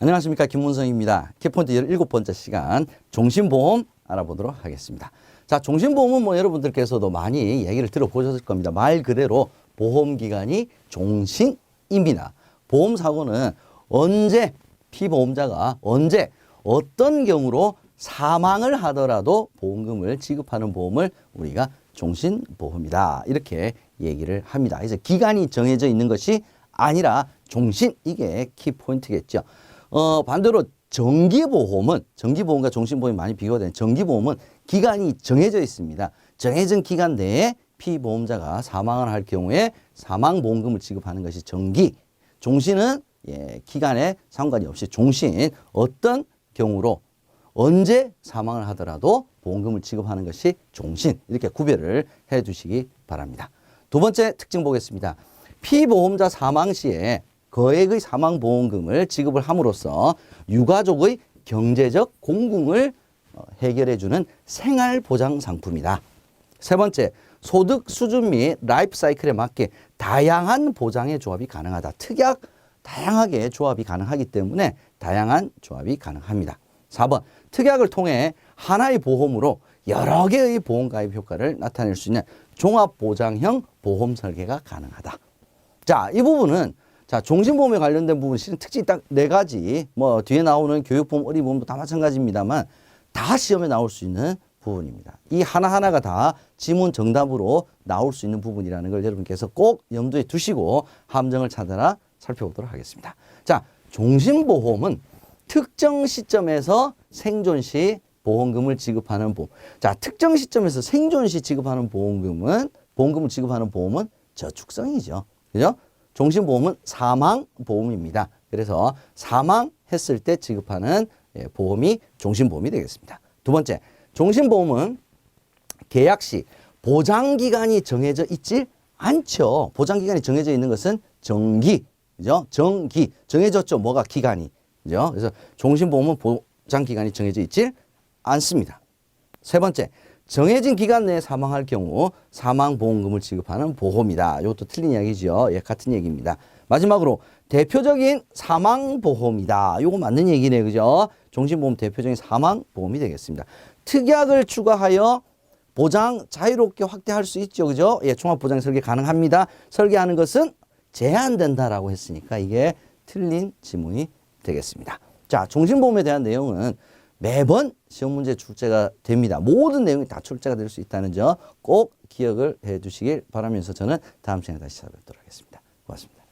안녕하십니까 김문성입니다. 키포인트 17번째 시간 종신보험 알아보도록 하겠습니다. 자 종신보험은 뭐 여러분들께서도 많이 얘기를 들어보셨을 겁니다. 말 그대로 보험기간이 종신입니다. 보험사고는 언제 피보험자가 언제 어떤 경우로 사망을 하더라도 보험금을 지급하는 보험을 우리가 종신보험이다. 이렇게 얘기를 합니다. 그래서 기간이 정해져 있는 것이 아니라 종신 이게 키포인트겠죠. 어, 반대로 정기보험은 정기보험과 종신보험이 많이 비교가 되는 정기보험은 기간이 정해져 있습니다. 정해진 기간 내에 피보험자가 사망을 할 경우에 사망보험금을 지급하는 것이 정기. 종신은 예, 기간에 상관이 없이 종신 어떤 경우로 언제 사망을 하더라도 보험금을 지급하는 것이 종신 이렇게 구별을 해 주시기 바랍니다. 두 번째 특징 보겠습니다. 피보험자 사망 시에 거액의 사망보험금을 지급을 함으로써 유가족의 경제적 공궁을 어, 해결해 주는 생활보장 상품이다. 세 번째, 소득 수준 및 라이프 사이클에 맞게 다양한 보장의 조합이 가능하다. 특약 다양하게 조합이 가능하기 때문에 다양한 조합이 가능합니다. 4번, 특약을 통해 하나의 보험으로 여러 개의 보험 가입 효과를 나타낼 수 있는 종합보장형 보험 설계가 가능하다. 자, 이 부분은 자, 종신보험에 관련된 부분 실은 특징이 딱 네 가지. 뭐 뒤에 나오는 교육보험, 의료보험도 다 마찬가지입니다만 다 시험에 나올 수 있는 부분입니다. 이 하나하나가 다 지문 정답으로 나올 수 있는 부분이라는 걸 여러분께서 꼭 염두에 두시고 함정을 찾아라 살펴보도록 하겠습니다. 자, 종신보험은 특정 시점에서 생존 시 보험금을 지급하는 보험. 자, 특정 시점에서 생존 시 지급하는 보험금은 보험금을 지급하는 보험은 저축성이죠. 그죠? 종신보험은 사망보험입니다. 그래서 사망했을 때 지급하는 예, 보험이 종신보험이 되겠습니다. 두 번째, 종신보험은 계약 시 보장기간이 정해져 있지 않죠. 보장기간이 정해져 있는 것은 정기, 그죠? 정기. 정해졌죠. 뭐가 기간이. 그죠? 그래서 종신보험은 보장기간이 정해져 있지 않습니다. 세 번째, 정해진 기간 내에 사망할 경우 사망보험금을 지급하는 보험이다. 이것도 틀린 이야기죠. 예, 같은 얘기입니다. 마지막으로 대표적인 사망보험이다. 이거 맞는 얘기네. 그죠? 종신보험 대표적인 사망보험이 되겠습니다. 특약을 추가하여 보장 자유롭게 확대할 수 있죠. 그죠? 예, 종합보장 설계 가능합니다. 설계하는 것은 제한된다라고 했으니까 이게 틀린 지문이 되겠습니다. 자, 종신보험에 대한 내용은 매번 시험 문제 출제가 됩니다. 모든 내용이 다 출제가 될 수 있다는 점 꼭 기억을 해 두시길 바라면서 저는 다음 시간에 다시 찾아뵙도록 하겠습니다. 고맙습니다.